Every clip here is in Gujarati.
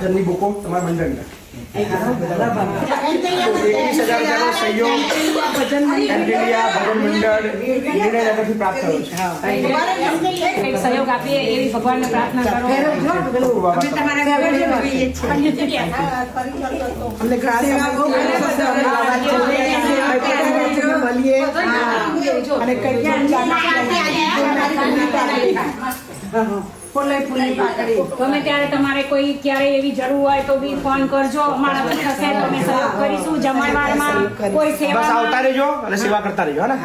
જમની બુકો તમારા મંડળના એકવીસ હજાર રૂપિયાનો સહયોગ એન્ટિલિયા ભજન મંડળ નિર્ણયનગરથી પ્રાપ્ત થયો છે સહયોગ આપીએ એવી ભગવાનને પ્રાર્થના કરો અમને અને ગમે ત્યારે તમારે કોઈ ક્યારે એવી જરૂર હોય તો બી ફોન કરજો અમારા પણ થશે તો અમે સહયોગ કરીશું જમણવારમાં કોઈ બસ સેવા આવતા રહેજો અને સેવા કરતા રહેજો હે ને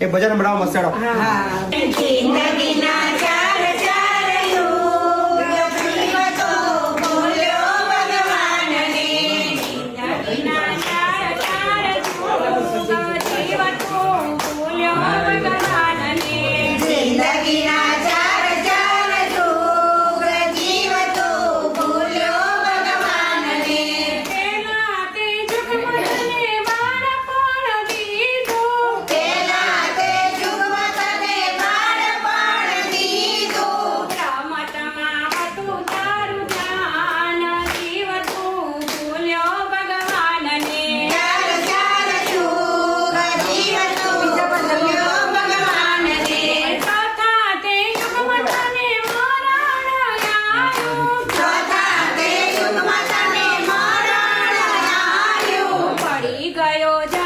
એ ભજન બનાવો મસ્ત હેડો. જિંદગીના ગયો